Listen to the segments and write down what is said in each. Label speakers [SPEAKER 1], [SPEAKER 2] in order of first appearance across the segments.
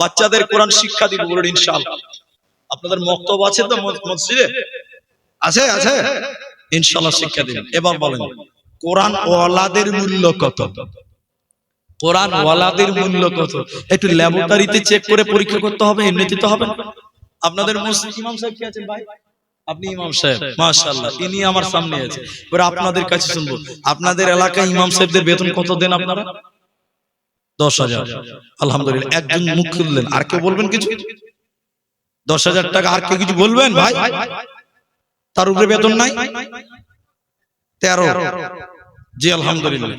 [SPEAKER 1] বাচ্চাদের কোরআন শিক্ষা দিব বলুন ইনশাআল্লাহ। আপনাদের মক্তব আছে তো মস- মসজিদে? আছে আছে। ইনশাআল্লাহ শিক্ষা দিন এবার বলেন কোরআন ওয়ালাদের মূল্য কত? কোরআন ওয়ালাদের মূল্য কত? একটু ল্যাবরেটরিতে চেক করে পরীক্ষা করতে হবে এমনিতে তো হবে। আপনাদের মসজিদ ইমাম সাহেব কি আছেন ভাই? আপনি ইমাম সাহেব মাশাআল্লাহ ইনি আমার সামনে আছে। এবার আপনাদের কাছে শুনব। আপনাদের এলাকায় ইমাম সাহেবদের বেতন কত দেন আপনারা? দশ হাজার। আলহামদুলিল্লাহ। একজন মুখ খুললেন। আর কেউ বলবেন কিছু? দশ হাজার টাকা আর কেউ কিছু বলবেন? ভাই তার উপরে বেতন নাই? তেরো জি আলহামদুলিল্লাহ।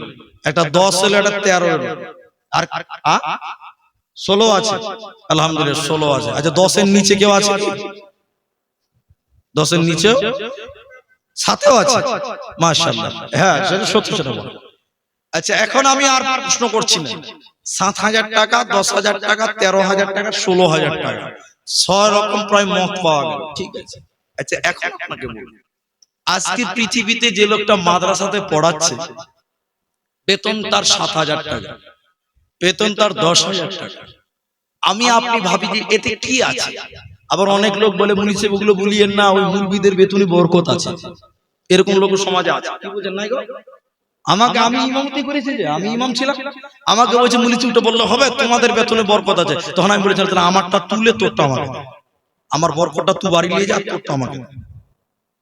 [SPEAKER 1] একটা দশ হলো একটা তেরো। আর ষোলো আছে। আলহামদুলিল্লাহ ষোলো আছে। আচ্ছা দশের নিচে কেউ আছে? দশের নিচে সাথেও আছে? মাশাআল্লাহ। হ্যাঁ সেটা সত্যি সেটা বলো। আচ্ছা এখন আমি আর প্রশ্ন করছি না। সাত হাজার টাকা দশ হাজার টাকা তেরো হাজার টাকা ষোলো হাজার টাকা। ছয় রকম প্রায় মত পাওয়া গেল। ঠিক আছে। আচ্ছা এখন আপনাকে বলব আজকে পৃথিবীতে যে লোকটা মাদ্রাসাতে পড়াচ্ছে বেতন তার সাত হাজার টাকা। বেতন তার দশ হাজার টাকা। আমি আপনি ভাবি যে এতে কি আছে? আবার অনেক লোক বলে মুনিছে ওগুলো বলিয়েন না ওই মুরবিদের বেতনে বরকত আছে। এরকম লোক সমাজে আছে। কি বুঝেন নাই গো? আমাকে আমি ইমামতি করেছি যে আমি ইমাম ছিলাম। আমাকে বলছে মুলিচি উঠে বললে হবে তোমাদের বেতনে বরকত আছে। তখন আমি বলেছিলাম তাহলে আমারটা তুলে তোরটা আমাকে। দে। আমার বরকতটা তুই বাড়ি নিয়ে যা তোরটা আমাকে।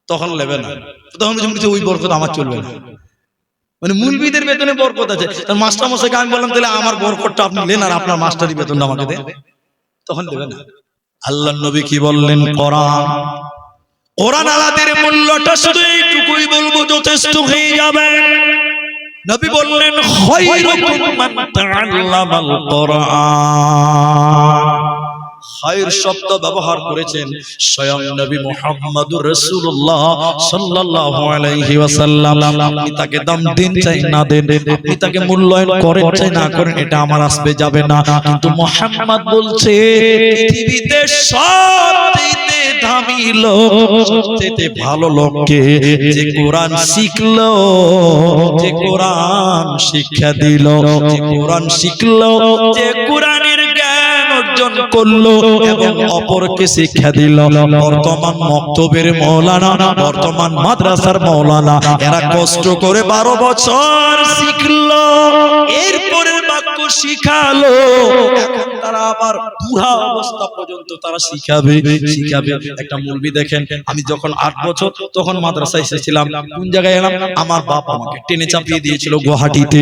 [SPEAKER 1] তখন নেবে না। তখন বলছে ওই বরকত আমার চলবে না। মানে মুলবিদের বেতনে বরকত আছে। তার মাস্টার মশাইকে আমি বললাম তাহলে আমার বরকতটা আপনি নেন আর আপনার মাস্টারি বেতনটা আমাকে দেন। তখন দেবে না। আল্লাহ নবী কি বললেন? কোরআন। কোরআন আলাদের মূল্যটা শুধু এইটুকুই বলব যথেষ্ট হয়ে যাবে। নবী বললেন খায়রুকুম মান তাআল্লামাল কোরআন। খায়র শব্দ ব্যবহার করেছেন স্বয়ং নবী মুহাম্মদুর রাসূলুল্লাহ সাল্লাল্লাহু আলাইহি ওয়াসাল্লাম। আপনি তাকে দাম দিন চাই না দেন। আপনি তাকে মূল্যায়ন করেন চাই না করেন এটা আমার আসবে যাবে না। কিন্তু মুহাম্মদ বলছে পৃথিবীতে সবচেয়ে দামি লোক সবচেয়ে ভালো লোককে যে কোরআন শিখলো যে কোরআন শিক্ষা দিল যে কোরআন শিখলো যে করল এবং অপরকে শিক্ষা দিল। বর্তমান মক্তবের মৌলানা, বর্তমান মাদ্রাসার মৌলানা, এরা কষ্ট করে বারো বছর শিখলো। এরপরের বাক্য শিখালো। এখন তারা আবার বুড়া অবস্থা পর্যন্ত তারা শিখাবে শিখাবে। একটা মুলবি দেখেন, আমি যখন আট বছর তখন মাদ্রাসায় এসেছিলাম, কোন জায়গায় এলাম? আমার বাপ আমাকে টেনে চাপিয়ে দিয়েছিল গুয়াহাটিতে।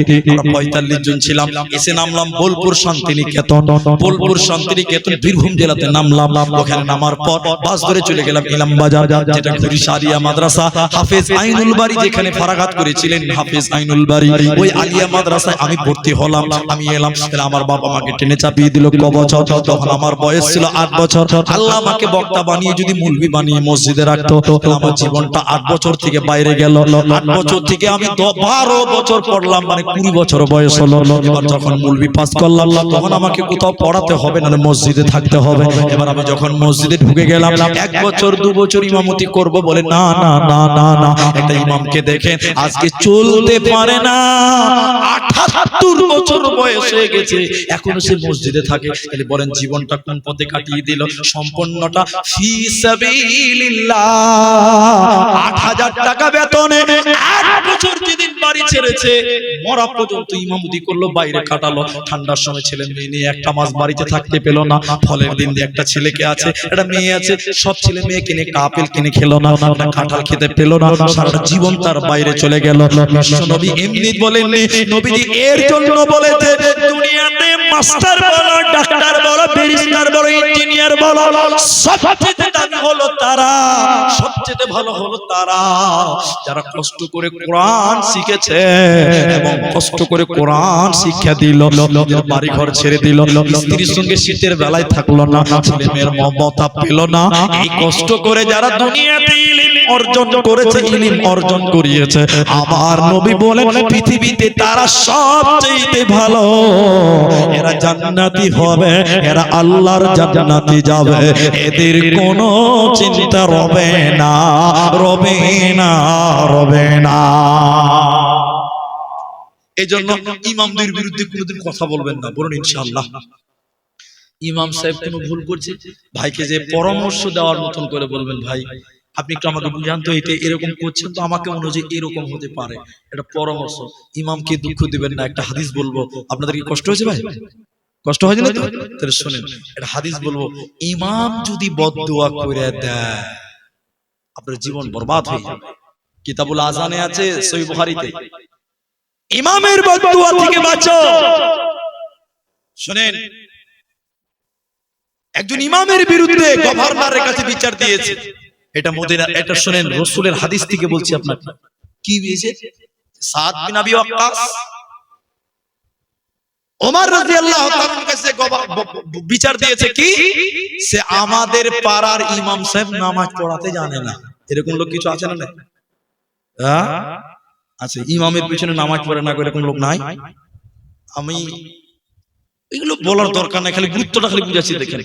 [SPEAKER 1] পঁয়তাল্লিশ জন ছিলাম, এসে নামলাম বোলপুর শান্তিনিকেতন। বোলপুর শান্তিনিকেতন বীরভূম জেলাতে নামলাম, ওখানে নামার পর বাস ধরে চলে গেলাম ইলাম বাজার যেটা ঘুরি সারিয়া মাদ্রাসা, হাফেজ আইনুল বাড়ি যেখানে ফারাঘাত করেছিলেন, হাফেজ আইনুল বাড়ি ওই আলিয়া মাদ্রাসায় আমি ভর্তি হলাম। আমি এলাম তাহলে আমার বাবা আমাকে টেনে চাপিয়ে দিল ক বছর তখন আমার বয়স ছিল আট বছর আল্লাহ আমাকে বক্তা বানিয়ে যদি মুলবি বানিয়ে মসজিদে রাখতো আমার জীবনটা আট বছর থেকে বাইরে গেল আট বছর থেকে আমি বারো বছর পড়লাম মানে কুড়ি বছর বয়স হলো এবার যখন মুলবি পাস করলাম তখন আমাকে কোথাও পড়াতে হবে না মসজিদে থাকতে হবে এবার আমি যখন মসজিদে ঢুকে গেলাম এক বছর দু বছর ইমামতি করব বলে না না না না না একটা ইমামকে দেখেন আজকে চলতে পারে না আঠাত্তর বছর বয়স হয়ে গেছে। এখনও সে মসজিদে থাকে। তাহলে বলেন জীবনটা কোন পথে কাটিয়ে দিল? সম্পূর্ণটা ফি সাবিলিল্লাহ। আট হাজার টাকা বেতনে আট বছর যেদিন বাড়ি ছেড়েছে মরা পর্যন্ত ইমামতি করল বাইরে কাটালো ঠান্ডার সময় ছেলে মেয়ে নিয়ে একটা মাস বাড়িতে থাকতে পেল না। ফলের দিন একটা ছেলেকে আছে একটা মেয়ে আছে। সব ছেলে মেয়ে কিনে কাপেল কিনে খেলো না একটা কাঁঠাল খেতে পেল না। সারাটা জীবন তার বাইরে চলে গেল। নবী এমনি বলেননি নবীজি এর জন্য দুনিয়াতে মাস্টার বলো, ডাক্তার বলো, ব্যারিস্টার বলো, ইঞ্জিনিয়ার বলো, সবচেয়ে দামি হলো তারা, সবচেয়ে ভালো হলো তারা। যারা কষ্ট করে কোরআন শিখেছে এবং কষ্ট করে কোরআন শিক্ষা দিল বাড়ি ঘর ছেড়ে দিল, স্ত্রীর সঙ্গে শীতের বেলায় থাকল না, ছেলে মেয়ের মমতা পেল না। এই কষ্ট করে যারা দুনিয়াতে অর্জন করেছে ইলিম অর্জন করিয়েছে। আমার নবী বলেন পৃথিবীতে তারা সবচেয়ে ভালো। এরা জান্নাতি হবে এরা আল্লাহর জান্নাতি যাবে। এদের কোনো চিন্তা রবে না রবে না রবে না। এই জন্য ইমামদের বিরুদ্ধে কোনোদিন কথা বলবেন না বলুন ইনশাআল্লাহ। ইমাম সাহেব কোনো ভুল করছে? ভাইকে যে পরামর্শ দেওয়ার মতন করে বলবেন ভাই আপনি একটু আমাকে বুঝান তো, এটা এরকম করছেন তো আমাকে মনে হয় এরকম হতে পারে। এটা পরামর্শ। ইমামকে দুঃখ দিবেন না, একটা হাদিস বলব। আপনাদের কি কষ্ট হয়েছে ভাই? কষ্ট হয়েছে না তো? তাহলে শোনেন এটা হাদিস বলব, ইমাম যদি বদদুয়া করে দেয়, আপনার জীবন বরবাদ হয়ে যাবে। কিতাবুল আজানে আছে সহি বুখারীতে। ইমামের বদদুয়া থেকে বাঁচো। শুনেন, একজন ইমামের বিরুদ্ধে গভর্নরের কাছে বিচার দিয়েছে। এটা মদিনা এটা শুনেন রসুলের হাদিস থেকে বলছি আপনাকে। কি দিয়েছে সাদ বিন আবি ওয়াক্কাস। ওমর রাদিয়াল্লাহু তাআলার কাছে বিচার দিয়েছে কি? সে আমাদের পাড়ার ইমাম সাহেব নামাজ পড়াতে জানে না। এরকম লোক কিছু আছে না আচ্ছা ইমামের পিছনে নামাজ পড়ে না এরকম লোক নাই? আমি এগুলো বলার দরকার নাই খালি গুরুত্বটা খালি বুঝাচ্ছি দেখেন।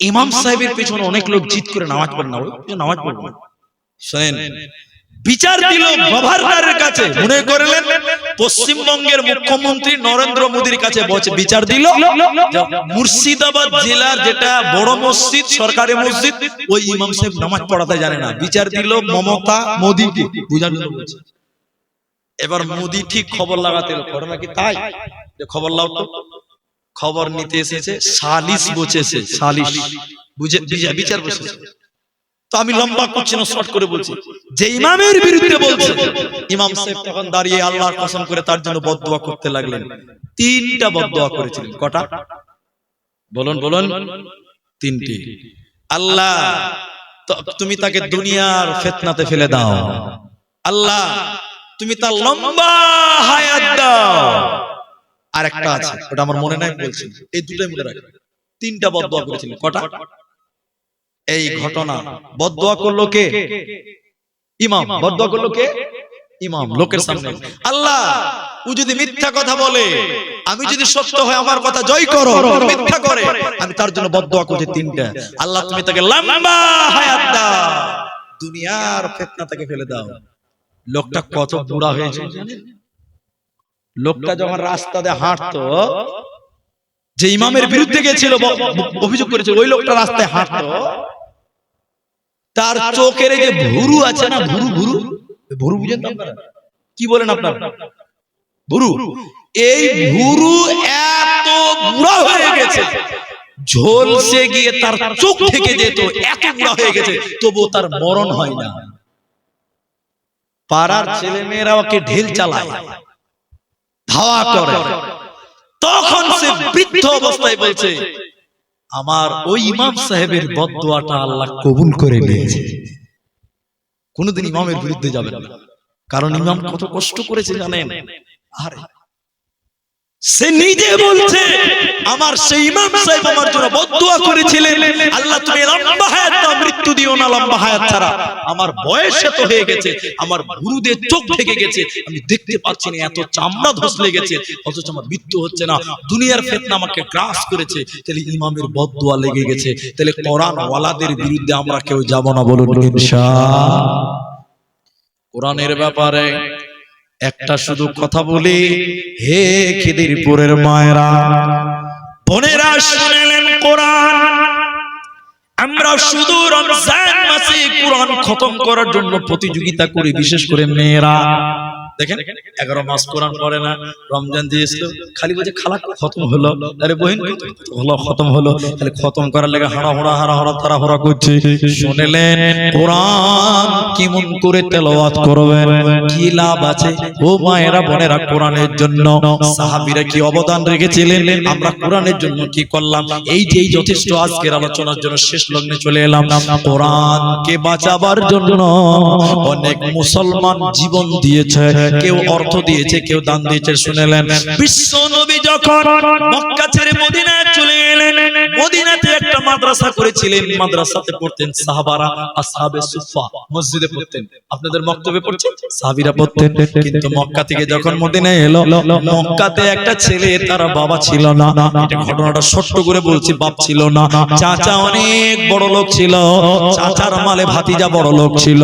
[SPEAKER 1] ইমাম সাহেবের পেছনে অনেক লোক জিত করে নামাজ পড়ে না নামাজ পড়বে শোনেন বিচার দিল গভর্নরের কাছে। মনে করলেন পশ্চিমবঙ্গের মুখ্যমন্ত্রী নরেন্দ্র মোদীর কাছে বিচার দিল মুর্শিদাবাদ জেলার যেটা বড় মসজিদ সরকারি মসজিদ ওই ইমাম সাহেব নামাজ পড়াতে জানে না। বিচার দিল মমতা মোদীকে। বুঝার জন্য বলছে। এবার মোদী ঠিক খবর লাগাতে এলো। ঘটনা কি তাই? যে খবর লাও তো। খবর নিতে এসেছে সালিশ বসেছে সালিশ। বুঝে বিচার বসেছে তো আমি লম্বা করছি না শর্ট করে বলছি। যে ইমামের বিরুদ্ধে বলছে ইমাম সাহেব তখন দাঁড়িয়ে আল্লাহর কসম করে তার জন্য বদদোয়া করতে লাগলেন। তিনটা বদদোয়া করেছিলেন। কটা? বলুন বলুন। তিনটি। আল্লাহ তুমি তাকে দুনিয়ার ফেতনাতে ফেলে দাও। আল্লাহ তুমি তার লম্বা হায়াত দাও। আর একটা আছে ওটা আমার মনে নাই বলছি। এই দুটাই মনে রাখবে। তিনটা বদদোয়া করেছিলেন। কটা? এই ঘটনা। বদদোয়া করল কে? ইমাম। বদদোয়া করল কে? ইমাম। লোকের সামনে। আল্লাহ! ও যদি মিথ্যা কথা বলে আমি যদি সত্য হয় আমার কথা জয় করো মিথ্যা করে আমি তার জন্য বদদোয়া করছি তিনটা। আল্লাহ তুমি তাকে লম্বা হায়াত দাও। দুনিয়ার ফিতনা থেকে ফেলে দাও। লোকটা কত বুড়া হয়েছে জানেন? লোকটা যখন রাস্তা দিয়ে হাঁটতো যে ইমামের বিরুদ্ধে গেছিল অভিযোগ করেছে ওই লোকটা রাস্তায় হাঁটতো। তার চোখের যে ভুরু আছে না ভুরু ভুরু? ভুরু। বুঝেন কি বলেন আপনার? ভুরু। এই ভুরু এত বুড়া হয়ে গেছে। ঝলসে গিয়ে তার চোখ থেকে যেত এত বুড়া হয়ে গেছে তবুও তার মরণ হয় না। পাড়ার ছেলে মেয়েরা ওকে ঢেল চালায়। ধাওয়া করে। তখন সে বৃদ্ধ অবস্থায় বলছে, আমার ওই ইমাম সাহেবের বদুয়াটা আল্লাহ কবুল করে নিয়েছে। কোনোদিন ইমামের বিরুদ্ধে যাবেন না। কারণ ইমাম কত কষ্ট করেছে জানেন? আরে সে নিজে বলছে, আমার সেই ইমাম সাহেব আমার জন্য বদদোয়া করেছিলেন। আল্লাহ, তুমি লম্বা হায়াত দাও, মৃত্যু দিও না লম্বা হায়াত ছাড়া। আমার বয়স এত হয়ে গেছে, আমার গুরুদের চোখ থেকে গেছে। আমি দেখতে পাচ্ছি না, এত চামড়া ধসলে গেছে। অথচ আমার মৃত্যু হচ্ছে না। দুনিয়ার ফেতনা আমাকে গ্রাস করেছে। তাহলে ইমামের বদদোয়া লেগে গেছে। তাহলে কোরআন ওয়ালাদের বিরুদ্ধে আমরা কেউ যাব না বলুন, ইনশাআল্লাহ। কোরআনের ব্যাপারে একটা শুধু কথা বলি হে খিদিরপুরের মায়েরা। বোনেরা শুনলেন কোরআন। আমরা শুধু রমজান মাসে কোরআন খতম করার জন্য প্রতিযোগিতা করি বিশেষ করে মেয়েরা। দেখেন এগারো মাস কোরআন পড়ে না রমজান দিয়েছিল খালি বলছে খালা খতম হলো। আরে বহিন হলো খতম হলো তাহলে খতম করার লেগে হাড়া হোড়া হাড়া হড়া তারা হড়া করছে। শুনেলেন কোরআন কেমন করে তেলাওয়াত করবেন? কি লাভ আছে? ও মায়েরা বোনেরা কোরআনের জন্য সাহাবীরা কি অবদান রেখেছিলেন? আমরা কোরআনের জন্য কি করলাম? এই যে যথেষ্ট আজকের আলোচনার জন্য শেষ লগ্নে চলে এলাম। কোরআনকে বাঁচাবার জন্য অনেক মুসলমান জীবন দিয়েছে। কেউ অর্থ দিয়েছে কেউ দান দিয়েছে শুনেলেন। বিশ্ব নবী যখন মক্কা ছেড়ে মদিনায় চলে এলেন মদিনাতে একটা মাদ্রাসা করেছিলেন। মাদ্রাসাতে পড়তেন সাহাবারা আসহাবে সুফা মসজিদে পড়তেন। আপনাদের মক্তবে পড়ছেন সাহাবীরা পড়তেন। কিন্তু মক্কা থেকে যখন মদিনায় এলো মক্কাতে একটা ছেলে তার বাবা ছিল না। এটা ঘটনাটা ছোট্ট করে বলছি বাপ ছিল না। চাচা অনেক বড় লোক ছিল। চাচার মালে ভাতিজা বড় লোক ছিল।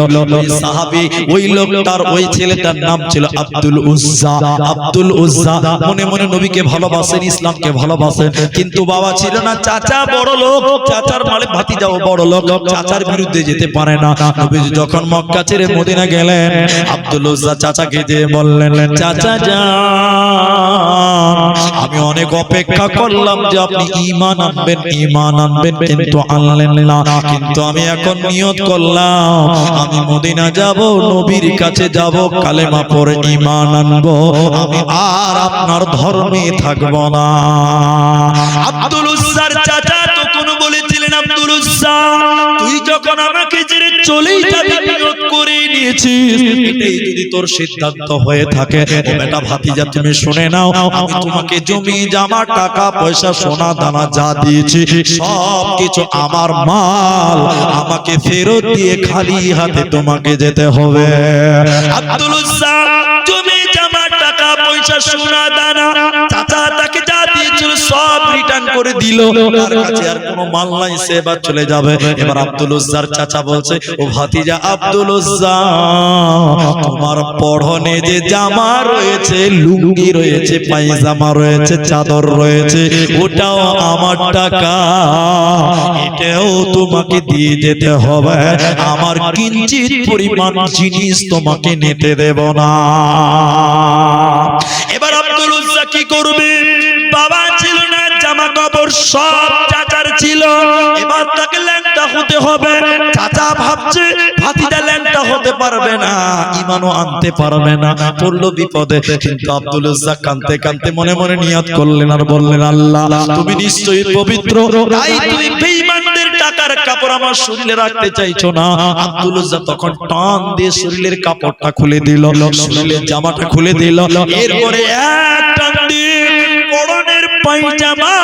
[SPEAKER 1] সাহাবী ওই লোকটার ওই ছেলেটার নাম ছিল আব্দুল উজ্জা। আব্দুল উজ্জা। মনে মনে নবীকে ভালোবাসেন ইসলামকে ভালোবাসেন। কিন্তু বাবা ছিল না চাচা বড় লোক। চাচার মালে ভাতিজাও বড় লোক। চাচার বিরুদ্ধে যেতে পারে না। নবীজি যখন মক্কা ছেড়ে মদিনা গেলেন আব্দুল উজ্জা চাচাকে দিয়ে বললেন চাচা যান। আমি অনেক অপেক্ষা করলাম যে আপনি ঈমান আনবেন ঈমান আনবেন কিন্তু আনলেন না। কিন্তু আমি এখন নিয়ত করলাম আমি মদিনা যাব নবীর কাছে যাব কালেমা পড়ে ইমান আনব আমি আর আপনার ধর্মে থাকব না। আব্দুল চাচা তখন বলেছিলেন আব্দুল তুই যখন আমাকে ছেড়ে চলেই যাবি নিয়ত করে নিয়েছিস এটাই যদি তোর সিদ্ধান্ত হয়ে থাকে ও বেটা ভাতিজা তুমি শুনে নাও আমি তোমাকে জমি জামা টাকা পয়সা সোনা দানা যা দিয়েছি সব কিছু আমার মাল। আমাকে ফেরত দিয়ে খালি হাতে তোমাকে যেতে হবে। আব্দুল জমি জামা টাকা পয়সা সোনা দানা সব রিটার্ন করে দিল। তার কাছে আর কোনো মাল নাই সে এবার চলে যাবে। এবার আব্দুল উজ্জার চাচা বলছে ও ভাতিজা আব্দুল উজ্জা তোমার পড়নে যে জামা রয়েছে লুঙ্গি রয়েছে পায়জামা রয়েছে চাদর রয়েছে ওটাও আমার টাকা। এটাও তোমাকে দিয়ে যেতে হবে। আমার কিঞ্চিত পরিমাণ জিনিস তোমাকে নিতে দেব না। এবার আব্দুল উজ্জা কি করবে? কাপড় সব চাচার ছিল। এবার তাকে ল্যাংটা হতে হবে। চাচা ভাবছে ভাতিটা ল্যাংটা হতে পারবে না, ইমানও আনতে পারবে না, পড়ল বিপদে। কিন্তু আব্দুল উজ্জা কানতে কানতে মনে মনে নিয়াত করলেন আর বললেন, আল্লাহ, তুমি নিশ্চয়ই পবিত্র। তাই তুমি বেঈমানদের টাকার কাপড় আমার শরীরে রাখতে চাইছো না। আব্দুল উজ্জা তখন টান দিয়ে শরীরের কাপড়টা খুলে দিল, শরীরের জামাটা খুলে দিল। এরপরে এক টান দিয়ে পরনের পায়জামা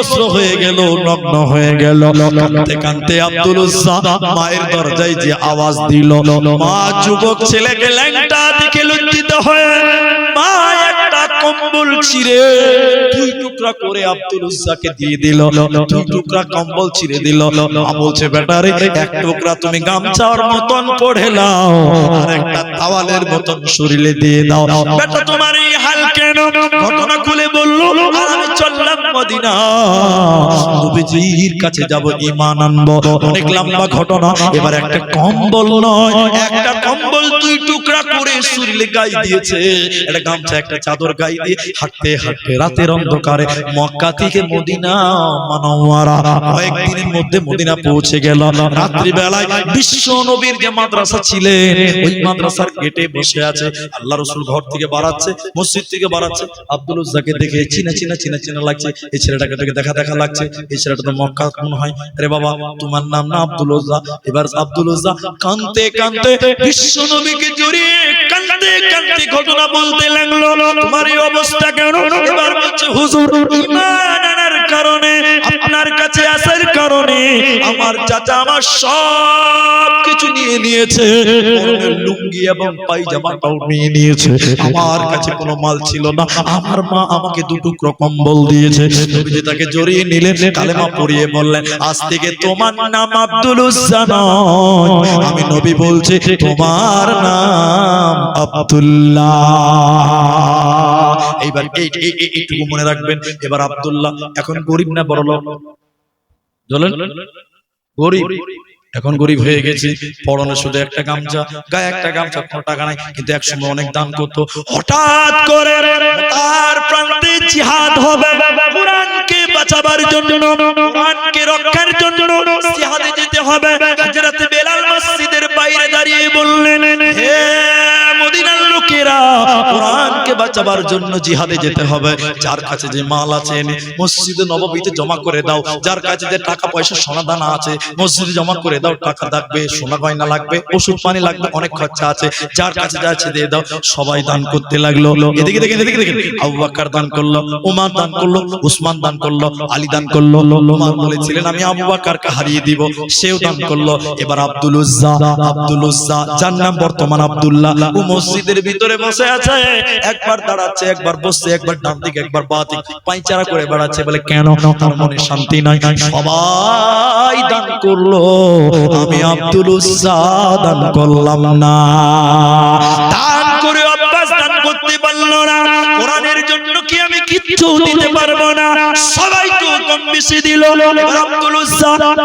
[SPEAKER 1] বিবস্ত্র হয়ে গেল, নগ্ন হয়ে গেল। কাঁদতে কাঁদতে আব্দুল মায়ের দরজায় যে আওয়াজ দিল, মা, যুবক ছেলেকে ল্যাংটা দেখে লজ্জিত হয়ে, মা, একটা কম্বল ছিঁড়ে দুই টুকরা করে আব্দুল নাও মতন শরীরে দিয়ে ঘটনা খুলে আমি চললাম মদিনা। কাছে যাব আনব। অনেক লম্বা ঘটনা, এবার একটা কম্বল নয়, একটা কম্বল টুকরা করে শরীরে দিয়েছে। একটা গামছা, একটা চাদর দিয়ে হাঁটতে হাঁটতে রাতের অন্ধকারে মক্কা থেকে মদিনা মানওয়ারা কয়েকদিনের মধ্যে মদিনা পৌঁছে গেল। রাত্রি বেলায় বিশ্ব নবীর যে মাদ্রাসা ছিলেন, ওই মাদ্রাসার গেটে বসে আছে। আল্লাহ রসুল ঘর থেকে বাড়াচ্ছে মসজিদ থেকে বাড়াচ্ছে আব্দুল উজ্জাকে দেখে চিনা চিনা চিনা চিনা লাগছে। এই ছেলেটাকে দেখে দেখা দেখা লাগছে। এই ছেলেটা তো মক্কা কোন হয়। আরে বাবা, তোমার নাম না আব্দুল উজ্জা? এবার আব্দুল উজ্জা কানতে কানতে বিশ্ব নবীকে জড়িয়ে কানতে কানতে ঘটনা বলতে লাগল। তোমার এই অবস্থা কেন? এবার বলছে, হুজুর আনার কারণে, আপনার কাছে আসার কারণে আমার চাচা আমার সব কিছু নিয়ে নিয়েছে। লুঙ্গি এবং পায়জামাটাও নিয়ে নিয়েছে। আমার কাছে কোনো মাল ছিল না। আমার মা আমাকে দুটো কম্বল দিয়েছে। নবীজি তাকে জড়িয়ে নিলেন, কালেমা পড়িয়ে বললেন, আজ থেকে তোমার নাম আব্দুল আমি নবী বলছি, তোমার নাম আব্দুল্লাহ। এইবার এই, এই- এই- এইটুকু মনে রাখবেন, এবার আব্দুল্লাহ, এখন গরিব না বড় লোক বলেন। গরিব। এখন গরিব হয়ে গেছি পরনে শুধু একটা গামছা, গায়ে একটা গামছা, কোনো টাকা নাই, কিন্তু এক সময় অনেক দান করতো। হঠাৎ করে তার প্রান্তে জিহাদ হবে, কোরআনকে বাঁচাবার জন্য, কোরআনকে রক্ষার জন্য জিহাদে যেতে হবে। হযরত বেলাল মসজিদের বাইরে দাঁড়িয়ে বললেন, হে দাও। সবাই দান করতে লাগল। দান করল, উমার দান করল, উসমান দান করল, আলী দান করল। উমার বলেছিলেন, আমি আবু হারিয়ে দিব। সেও দান করল। এবার আব্দুল উজ্জা আব্দুল উজ্জা, যার নাম বর্তমান আব্দুল্লাহ মসজিদের ভিতরে বসে আছে। একবার দাঁড়াচ্ছে, একবার বসছে, একবার ডান দিকে, একবার বাঁ দিকে। পাইচারা করে বেড়াচ্ছে বলে, কেন? তার মনে শান্তি নাই। সবাই দান করল। আমি আব্দুল উজ্জা দান করলাম না। দান করে অভ্যাস দান করতে পারল না। দিতে পারব না। কম বেশি দিল।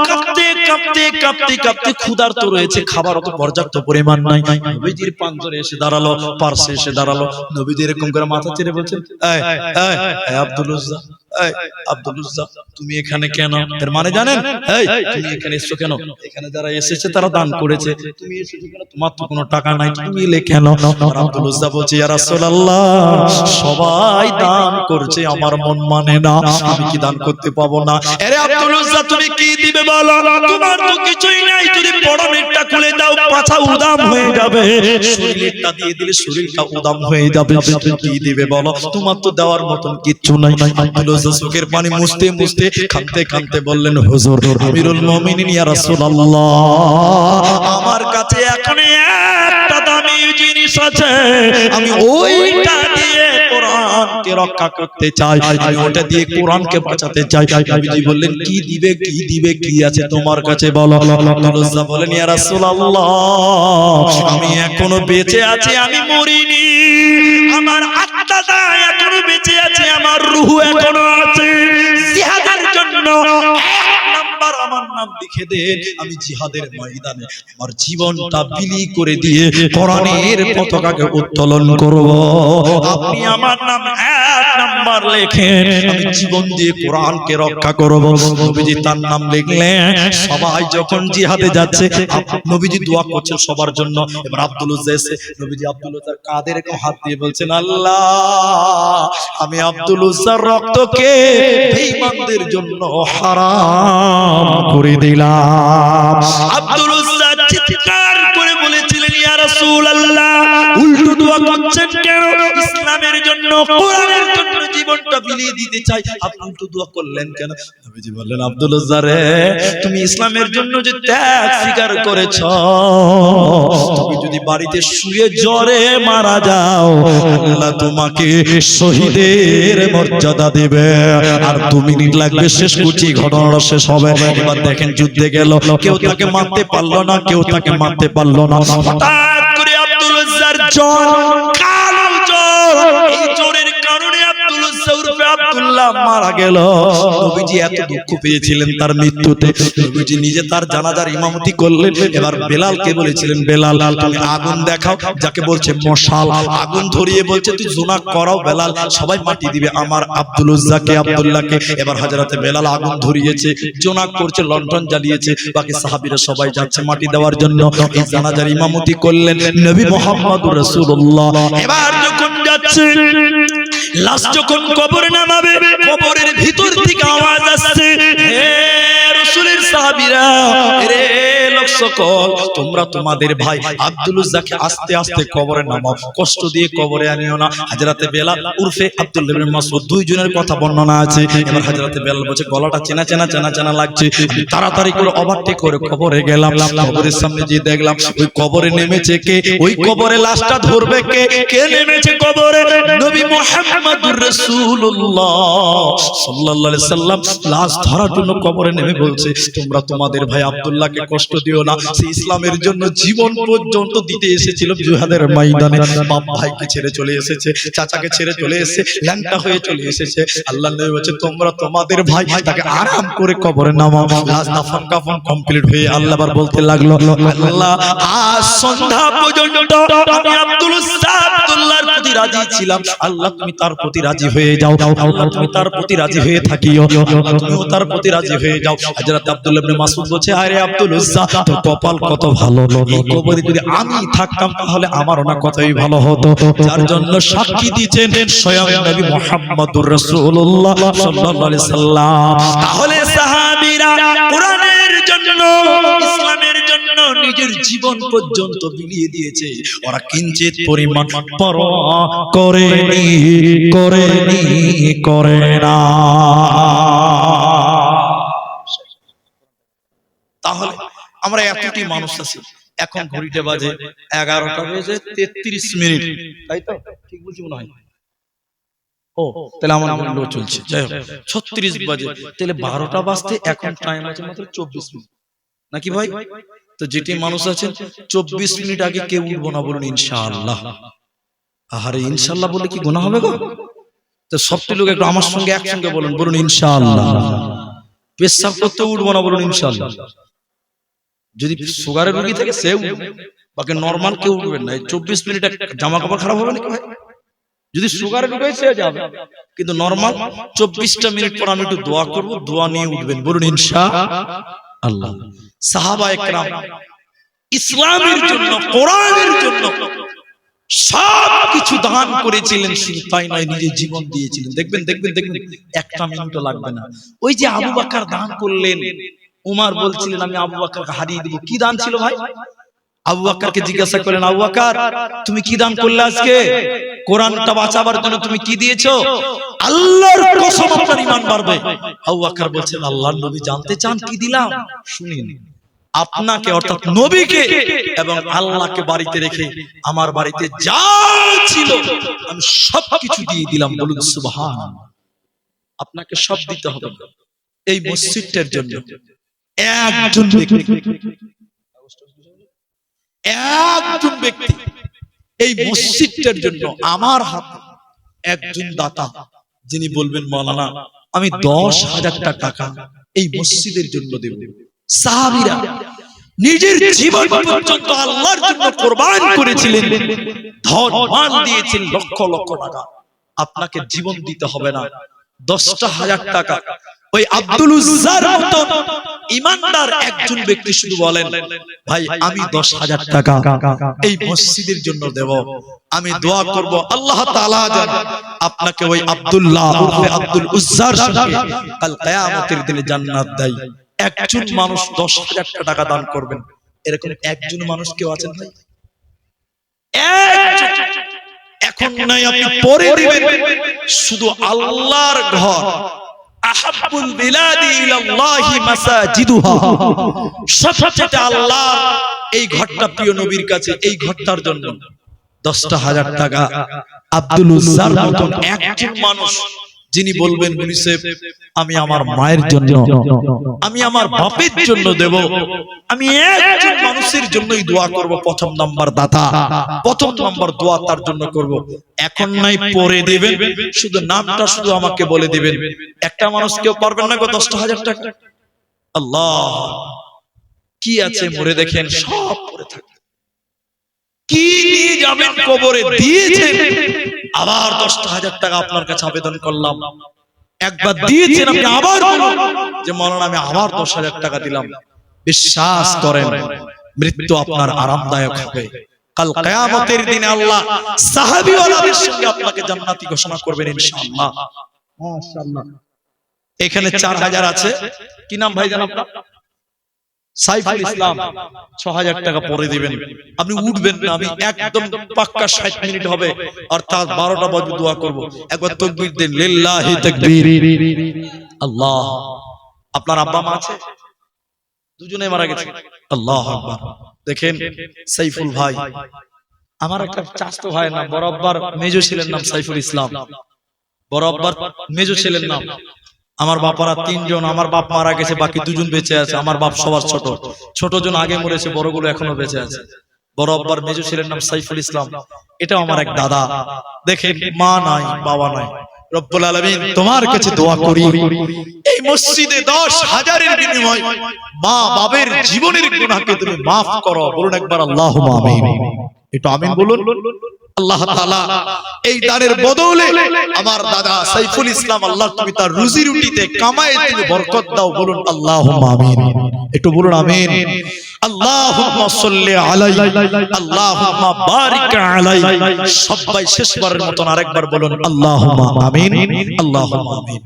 [SPEAKER 1] কাঁপতে কাঁপতে কাঁপতে কাঁপতে ক্ষুধার্ত রয়েছে। খাবার অত পর্যাপ্ত পরিমাণ নাই। নবীজির পাঞ্জরে এসে দাঁড়াল, পার্শ্বে এসে দাঁড়াল। নবীজি এরকম করে মাথা চেড়ে আব্দুল আব্দুল তুমি এখানে কেন এর মানে জানেন তুমি এখানে এসছো কেন এখানে যারা এসেছে তারা দান করেছে তুমি এসেছ কেন তোমার তো কোনো টাকা নাই তুমি এলে কেন আব্দুল বলছে ইয়া রাসূলুল্লাহ সবাই দান করছে আমার মন মানে না আমি কি দান করতে পাবো না আরে আব্দুল তুমি কি দিবে বলো তোমার তো কিছুই নাই যদি পরনেরটা খুলে দাও পাছা উদাম হয়ে যাবে শরীরটা দিয়ে দিলে শরীরটা উদাম হয়ে যাবে তুমি কি দিবে বলো তোমার তো দেওয়ার মতন কিচ্ছু নাই আব্দুল চোখের পানি মুছতে মুছতে কাঁদতে কাঁদতে বললেন, হুজুর, আমিরুল মুমিনিন, ইয়া রাসূলুল্লাহ। আমার কাছে এখন একটা দামি জিনিস আছে। আমি ওইটা দিয়ে কোরআনকে রক্ষা করতে চাই। আমি ওটা দিয়ে কোরআনকে বাঁচাতে চাই। নবীজি বললেন, কি দিবে কি দিবে, কি আছে তোমার কাছে বলো? উজ্জা বলেন ইয়া রাসূলুল্লাহ, আমি এখনও বেঁচে আছি, আমি মরিনি। আমার আত্মাটা এখনও বেঁচে আছে, আমার রূহ এখনও নাম লিখে দেন আমি জিহাদের ময়দানে আমার জীবনটা বিলি করে দিয়ে কোরআনের পতাকাকে উত্তোলন করব। আপনি আমার নাম নাম্বার লেখেন আমি জীবন দিয়ে কোরআনকে রক্ষা করব। নবীজি তার নাম লিখলেন, সবাই যখন জিহাদে যাচ্ছে নবীজি দোয়া করছেন সবার জন্য। এবার আব্দুল নবীজি আব্দুল উজ্জার হাত দিয়ে বলছেন, আল্লাহ, আমি আব্দুল উজ্জার রক্তকে বেঈমানদের জন্য হারাম করে দিলাম। আব্দুল চিৎকার রাসূলুল্লাহ। উল্টো দোয়া করছেন কেন? ইসলামের জন্য, কোরআনের জন্য জীবনটা বিলিয়ে দিতে চাই। আপনি উল্টো দোয়া করলেন কেন? নবীজি বললেন, আব্দুল তুমি ইসলামের জন্য যে ত্যাগ স্বীকার তুমি যদি বাড়িতে শুয়ে জ্বরে মারা যাও, আল্লাহ তোমাকে শহীদের মর্যাদা দিবে। আর দু মিনিট লাগবে, শেষ করছি, ঘটনাটা শেষ হবে। এবার দেখেন যুদ্ধে গেল, কেউ তাকে মারতে পারল না, কেউ তাকে মারতে পারল না। হঠাৎ আব্দুল্লাহ মারা গেল। নবীজি এত দুঃখ পেয়েছিলেন তার মৃত্যুতে। নবীজি নিজে তার জানাজার ইমামতি করলেন। এবার বেলালকে বলেছিলেন বেলাল তুমি আগুন দেখাও যাকে বলছে মশাল। আগুন ধরিয়ে বলছে তুই জোনা করাও বেলাল। সবাই মাটি দিবে আমার আব্দুল উজ্জাকে আব্দুল্লাহকে। এবার হাজারাতে বেলাল আগুন ধরিয়েছে জোনাক করছে লন্ঠন জ্বালিয়েছে। বাকি সাহাবীরা সবাই যাচ্ছে মাটি দেওয়ার জন্য। এই জানাজার ইমামতি করলেন নবী মোহাম্মদুর রাসূলুল্লাহ। এবার যখন যাচ্ছে লাশ যখন কবরে নামাবে কবরের ভিতর সকল, তোমরা তোমাদের ভাই আব্দুল উজ্জাকে আস্তে আস্তে কবরে নামাও, কষ্ট দিয়ে কবরে আনিও না। হাজরাতে বেলাল উরফে আব্দুল ইবনে মাসউদ দুইজনের কথা বর্ণনা আছে। এবার হাজরাতে বেলাল বলছে, গলাটা চেনা চেনা চেনা চেনা লাগছে। তাড়াতাড়ি করে ওভারটেক করে কবরে গেলাম। কবরের সামনে গিয়ে দেখলাম, ওই কবরে নেমেছে কে? ওই কবরে লাশটা ধরবে কে? কে নেমেছে কবরে? নবী মুহাম্মদুর রাসূলুল্লাহ সাল্লাল্লাহু আলাইহি সাল্লাম। লাশ ধরার জন্য কবরে নেমে বলছে, তোমরা তোমাদের ভাই আব্দুল্লাহকে কষ্ট দিও না সে ইসলামের জন্য জীবন পর্যন্ত দিতে এসেছিল। জুহাদের ময়দানে বাপ ভাইকে ছেড়ে চলে এসেছে, চাচাকে ছেড়ে চলে এসেছে, ল্যাংটা হয়ে চলে এসেছে। আল্লাহ নবী বলছে, তোমরা তোমাদের ভাই, তাকে আরাম করে কবরে নামাও। লাশ দাফন কাফন কমপ্লিট হয়ে আল্লাহ আবার বলতে লাগল, আল্লাহ, আজ সন্ধ্যা পর্যন্ত আমি আব্দুল রাজি আল্লাহ তুমি তার প্রতি রাজি হয়ে যাও আল্লাহ তুমি তার প্রতি রাজি হয়ে থাকিও তুমিও তার প্রতি রাজি হয়ে যাও। হযরত আব্দুল্লাহ ইবনে মাসউদ বলছে আরে আব্দুল উজ্জা তোর কপাল কত ভালো। কবরে যদি আমি থাকতাম তাহলে আমারও না কতই ভালো হতো। যার জন্য সাক্ষী দিয়েছেন স্বয়ং নবী মুহাম্মদুর রাসূলুল্লাহ সাল্লাল্লাহু আলাইহি সাল্লাম তাহলে সাহাবীরা কোরআনের জন্য ইসলামের জন্য নিজের জীবন পর্যন্ত বিলিয়ে দিয়েছে। ওরা কিঞ্চিত পরিমাণ করেনি করে না। তাহলে আমরা এতটি মানুষ আছি, এখন ঘড়িতে বাজে এগারোটা বেজে তেত্রিশ মিনিট। তাই তো? ঠিক মনে হয়? ও, তাহলে আমার মূল্য চলছে। যাই হোক, ছত্রিশ বাজে, তাহলে বারোটা বাজতে এখন টাইম আছে মাত্র চব্বিশ মিনিট। নাকি ভাই? তো যেটি মানুষ আছেন চব্বিশ মিনিট আগে কেউ উঠবো না বলুন ইনশাআল্লাহ। আহারে ইনশাআল্লাহ বলে কি গোনা হবে গো? তো সবটি লোক একটু আমার সঙ্গে একসঙ্গে বলুন বলুন। ইনশাআল্লাহ। পেশাব করতে উঠবো না বলুন ইনশাআল্লাহ। যদি সুগারের রোগী থাকে সে উঠবে। বাকি নর্মাল কেউ উঠবেন না। চব্বিশ মিনিট জামা কাপড় খারাপ হবে নাকি ভাই? যদি সুগারের রোগী সে যাবে কিন্তু নর্মাল চব্বিশটা মিনিট পর আমি একটু দোয়া করব দোয়া নিয়ে উঠবেন। বলুন ইনশা আল্লাহ। সাহাবা একরাম ইসলামের জন্য কোরআনের জন্য সব কিছু দান করেছিলেন শুধু তাই নয় নিজের জীবন দিয়েছিলেন। দেখবেন দেখবেন দেখবেন একটা মিনিটও লাগবে না। ওই যে আবু বাকার দান করলেন উমার বলছিলেন আমি আবু বাকারকে হারিয়ে দিব। কি দান ছিল ভাই? আবু বাক্কারকে জিজ্ঞাসা করলেন আবু বাক্কার তুমি কি দান করলে আজকে? কোরআনটা বাঁচাবার জন্য তুমি কি দিয়েছ? আল্লাহর কসম আপনার ঈমান বাড়বে। আবু বাক্কার বলছেন আল্লাহর নবী জানতে চান কি দিলাম? শুনিন। আপনাকে অর্থাৎ নবীকে এবং আল্লাহকে বাড়িতে রেখে আমার বাড়িতে যা ছিল আমি সব কিছু দিয়ে দিলাম বলুন সুবহান আপনাকে সব দিতে হবে। এই মসজিদটার জন্য একজন ব্যক্তি একজন ব্যক্তি এই মসজিদটার জন্য আমার হাতে একজন দাতা যিনি বলবেন মৌলানা আমি দশ হাজার টাকা এই মসজিদের জন্য দেব। সাহাবিরা নিজের জীবন পর্যন্ত আল্লাহর জন্য কোরবান করেছিলেন। ধন দিয়েছেন লক্ষ লক্ষ টাকা। আপনাকে জীবন দিতে হবে না। দশটা হাজার টাকা। ওই আব্দুল উজ্জার মতন ইমানদার একজন ব্যক্তি শুধু বলেন ভাই আমি দশ হাজার টাকা এই মসজিদের জন্য দেব। আমি দোয়া করব আল্লাহ তাআলা আপনাকে ওই আব্দুল্লাহ আব্দুল উজ্জার কাল কিয়ামতের দিনে জান্নাত দেয়। একজন মানুষ দশ হাজার টাকা দান করবেন। এরকম একজন মানুষ কেউ আছেন ভাই? এখন নাই আপনি পরে দিবেন শুধু আল্লাহর ঘর। আহাব্বুল বিলাদি ইলাল্লাহি মাসাজিদুহা। সবচেয়ে আল্লাহ এই ঘরটা প্রিয় নবীর কাছে এই ঘরটার জন্য দশটা হাজার টাকা আব্দুল উজ্জার মতন একজন মানুষ যিনি বলবেন ইউনিসেফ আমি আমার মায়ের জন্য আমি আমার বাপের জন্য দেব। আমি একজন মানুষের জন্যই দোয়া করব প্রথম নাম্বার দাতা। প্রথম নাম্বার দোয়া তার জন্য করব। এখন নাই পরে দেবেন শুধু নামটা শুধু আমাকে বলে দিবেন। একটা মানুষ কেউ পারবেন না গো দশটা হাজার টাকা। আল্লাহ কি আছে মরে দেখেন সব পড়ে থাকে। কি নিয়ে যাবেন কবরে? দিয়েছেন। আবার দশটা হাজার টাকা আপনার কাছে আবেদন করলাম। একবার দিয়েছেন আপনি আবার বলুন যে মৌলানা আমি আবার দশ হাজার টাকা দিলাম। বিশ্বাস করেন মৃত্যু আপনার আরামদায়ক হবে। কাল কিয়ামতের দিনে আল্লাহ সাহাবীওয়ালাদের সঙ্গে আপনাকে জান্নাতি ঘোষণা করবেন ইনশাআল্লাহ। মাশাআল্লাহ। এখানে চার হাজার আছে। কি নাম ভাইজান আপনার? সাইফুল ইসলাম ছ হাজার টাকা পরে দিবেন। আপনি উঠবেন না আমি একদম পাক্কা ষাট মিনিট হবে। অর্থাৎ বারোটা বাজে দোয়া করব। একবার তকবির দেন লিল্লাহি তাকবীর। আল্লাহ। আপনার আব্বা মা আছে? দুজনে মারা গেছে। আল্লাহ আকবার। দেখেন সাইফুল ভাই। আমার একটা চাচতো ভাই না বরাবর মেজো ছিলেন নাম সাইফুল ইসলাম। বরাবর মেজো ছিলেন নাম। আমার বাপারা তিনজন আমার বাপ মারা গেছে বাকি দুজন বেঁচে আছে আমার বাপ সবার ছোট। ছোট। জন আগে মরেছে বড়গুলো এখনও বেঁচে আছে। বড় আব্বার মেজো ছিলেন নাম সাইফুল ইসলাম। এটাও আমার এক দাদা। দেখে মা নাই বাবা নাই। রব্বুল আলামিন তোমার কাছে দোয়া করি। এই মসজিদে দশ হাজারের বিনিময় মা বাবের জীবনের তুমি মাফ করো। বলুন একবার আল্লাহ একটু আমিন বলুন। আল্লাহ তাআলা এই দানের বদলে আমার দাদা সাইফুল ইসলাম, আল্লাহ তুমি তার রুজি রুটিতে কামায়ে তুমি বরকত দাও, বলুন আল্লাহুম্মা আমিন। একটু বলুন আমিন। আল্লাহুম্মা সাল্লি আলাই আল্লাহুম্মা বারিক আলাই সবাই শেষবারের মতন আরেকবার বলুন আল্লাহুম্মা আমিন আল্লাহুম্মা আমিন।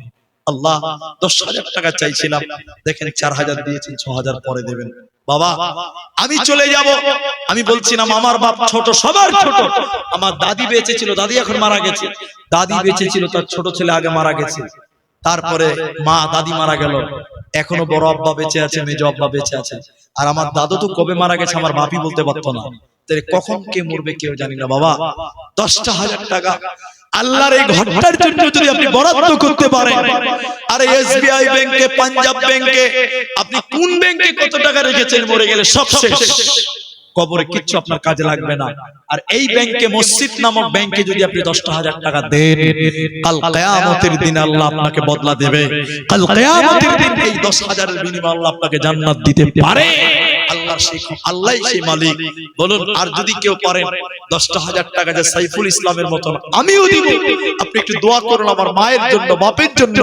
[SPEAKER 1] আল্লাহ, দশ হাজার টাকা চাইছিলাম। দেখেন চার হাজার দিয়েছেন, ছ হাজার পরে দেবেন। বাবা, আমি চলে যাব। আমি বলছিলাম, আমার বাপ ছোট, সবার ছোট। আমার দাদি বেঁচে ছিল দাদি এখন মারা গেছে। দাদি বেঁচে ছিল তার ছোট ছেলে আগে মারা গেছে। তারপরে মা, দাদি মারা গেল। এখনও বড় আব্বা বেঁচে আছে, মেজ আব্বা বেঁচে আছে। আর আমার দাদু তো কবে মারা গেছে, আমার বাপই বলতে পারতো না। কখন কে মরবে কেউ জানি না। বাবা, দশটা হাজার টাকা। আল্লাহর এই ঘরটার জন্য যদি আপনি বরাদ্দ করতে পারেন আরে এসবিআই ব্যাংকে পাঞ্জাব ব্যাংকে আপনি কোন ব্যাংকে কত টাকা রেখেছেন মরে গেলে সব শেষ। কবরে কিচ্ছু আপনার কাজে লাগবে না। আর এই ব্যাংকে মসজিদ নামক ব্যাংকে যদি আপনি দশটা হাজার টাকা দেন কাল কেয়ামতের দিন আল্লাহ আপনাকে বদলা দেবে। কাল কেয়ামতের দিন এই দশ হাজারের বিনিময়ে আল্লাহ আপনাকে জান্নাত দিতে পারে। আল্লাহ সেই মালিক। বলুন আর যদি কেউ পারেন দশটা হাজার টাকা যে সাইফুল ইসলামের মতন আমিও দিব। আপনি একটু দোয়া করুন আমার মায়ের জন্য বাপের জন্য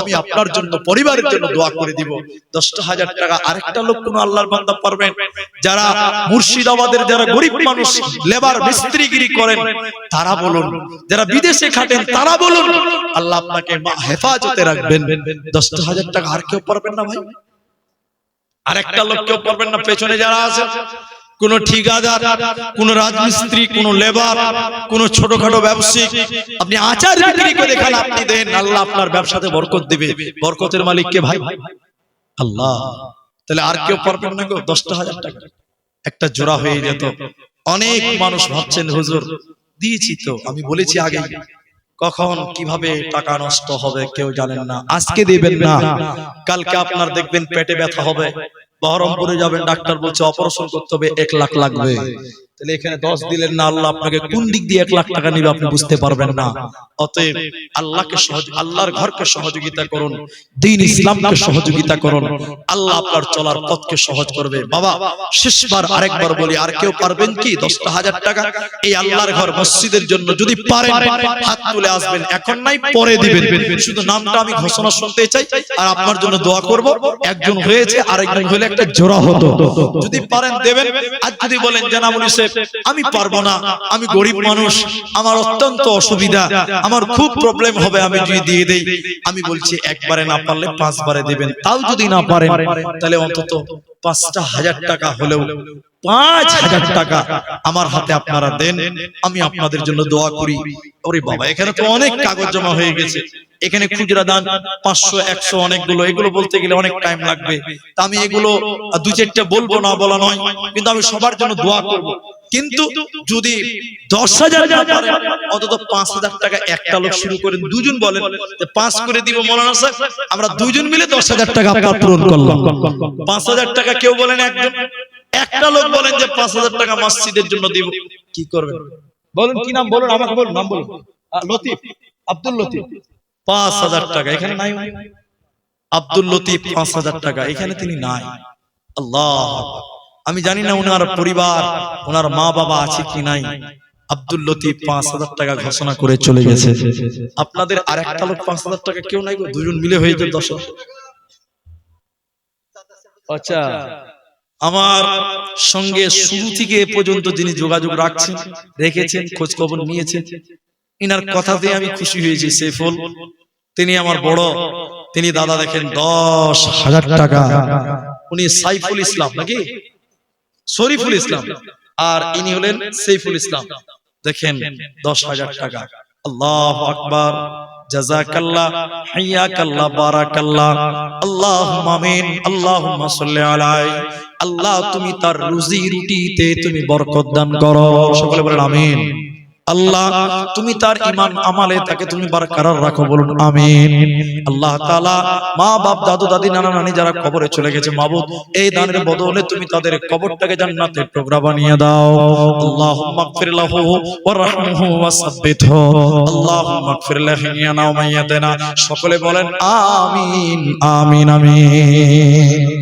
[SPEAKER 1] আমি আপনার জন্য পরিবারের জন্য দোয়া করে দিব। দশটা হাজার টাকা আরেকটা লোক কোন আল্লাহর বান্দা পারবেন? যারা মুর্শিদাবাদের যারা গরিব মানুষ লেবার মিস্ত্রিগিরি করেন তারা বলুন। যারা বিদেশে খাটেন তারা বলুন। আল্লাহ আপনাকে হেফাজতে রাখবেন। দশটা হাজার টাকা আর কেউ পারবেন না ভাই? আরেকটা লোক কেউ পারবেন না পেছনে যারা আছে কোন ঠিকাদার কোন রাজমিস্ত্রি কোন লেবার কোন ছোটখাটো ব্যবসায়িক। আপনি আচার বিক্রি করে দেখান আপনি দেন আল্লাহ আপনার ব্যবসাতে বরকত দিবে। বরকতের মালিক কে ভাই। আল্লাহ। তাহলে আর কেউ পারবেন না গো দশটা হাজার টাকা। একটা জোড়া হয়ে যেত। অনেক মানুষ ভাবছেন হুজুর দিয়েছি তো আমি বলেছি আগে কখন কীভাবে টাকা নষ্ট হবে কেউ জানেন না। আজকে দিবেন না। কালকে আপনার দেখবেন পেটে ব্যথা হবে। বহরমপুরে যাবেন ডাক্তার বলছে অপারেশন করতে হবে এক লাখ লাগবে। তাহলে এখানে দশ দিলেন না আল্লাহ আপনাকে কোন দিক দিয়ে এক লাখ টাকা নিবে আপনি বুঝতে পারবেন না। অতএব আল্লাহকে আল্লাহর ঘরকে সহযোগিতা করুন দিন ইসলামকে সহযোগিতা করুন। আল্লাহ আপনার চলার পথকে সহজ করবে। বাবা শেষবার আরেকবার বলি আর কেউ পারবেন কি? দশটা হাজার টাকা? এই আল্লাহর ঘর মসজিদের জন্য যদি পারেন হাত তুলে আসবেন। এখন নাই পরে দিবেন। শুধু নামটা আমি ঘোষণা শুনতে চাই আর আপনার জন্য দোয়া করব। একজন হয়েছে আরেকজন হলে একটা জোড়া হতো। যদি পারেন দেবেন। আর যদি বলেন জানাবুল সাহেব আমি পারব না আমি গরিব মানুষ আমার অত্যন্ত অসুবিধা আমার খুব প্রবলেম হবে আমি যদি দিয়ে দেই আমি বলছি একবারে না পারলে পাঁচবারে দেবেন তাও যদি না পারেন তাহলে অন্তত পাঁচটা হাজার টাকা হলেও পাঁচ হাজার টাকা আমার হাতে আপনারা দেন আমি আপনাদের জন্য দোয়া করি। ওরে বাবা এখানে তো অনেক কাগজ জমা হয়ে গেছে। এখানে খুচরা দান পাঁচশো একশো অনেকগুলো এগুলো বলতে গেলে অনেক টাইম লাগবে। তা আমি এগুলো দু চারটা বলব না বলা নয় কিন্তু আমি সবার জন্য দোয়া করব কিন্তু যদি দশ হাজার অন্তত পাঁচ হাজার টাকা একটা লোক শুরু করেন দুজন বলেন পাঁচ করে দিব মৌলানা স্যার আমরা দুজন মিলে দশ হাজার টাকা আপনার পূরণ করলাম। পাঁচ হাজার টাকা কেউ বলেন একজন একটা লোক বলেন যে পাঁচ হাজার টাকা মসজিদের জন্য দিব। কি করবেন? বলুন কি নাম বলুন? আমাকে বলুন নাম বলুন। লতিফ আব্দুল লতিফ। পাঁচ হাজার টাকা এখানে নাই আব্দুল লতিফ পাঁচ হাজার টাকা এখানে তিনি নাই। আল্লাহ আমি জানি না ওনার পরিবার ওনার মা বাবা আছে কি নাই? আব্দুল লতিফ পাঁচ হাজার টাকা ঘোষণা করে চলে গেছে। আপনাদের আর একটা লোক পাঁচ হাজার টাকা কেউ নাই গো দুজন মিলে হয়ে যাবে দশ আচ্ছা। আমার সঙ্গে শুরু থেকে এ পর্যন্ত যিনি যোগাযোগ রাখছেন রেখেছেন খোঁজ খবর নিয়েছেন ইনার কথাতে আমি খুশি হয়েছি সেফুল। তিনি আমার বড় তিনি দাদা দেখেন দশ হাজার টাকা। উনি সাইফুল ইসলাম নাকি? শরীফুল ইসলাম। আর ইনি হলেন সেইফুল ইসলাম। দেখেন দশ হাজার টাকা। আল্লাহ আকবার। জাজাকাল্লাহ হাইয়াকাল্লাহ বারাকাল্লাহ। আল্লাহুম্মা আমিন। আল্লাহুম্মা সাল্লি আলাই আল্লাহ তুমি তার রুজি রুটিতে তুমি বরকত দান করো। সকলে বলেন আমিন। আল্লাহ, তুমি তার ইমান আমালে, তাকে তুমি বারকারার রাখো, বলুন, আমিন। আল্লাহ তাআলা মা, বাপ, দাদু, দাদি, নানা, নানি যারা কবরে চলে গেছে, মাবুদ, এই দানের বদলে তুমি তাদের কবরটাকে জান্নাতের টুকরা বানিয়ে দাও। আল্লাহুম্মা গফির লাহু ওয়ারহামহু ওয়াসাব্বিতহু আল্লাহুম্মা সকলে বলেন, আমিন আমিন আমিন।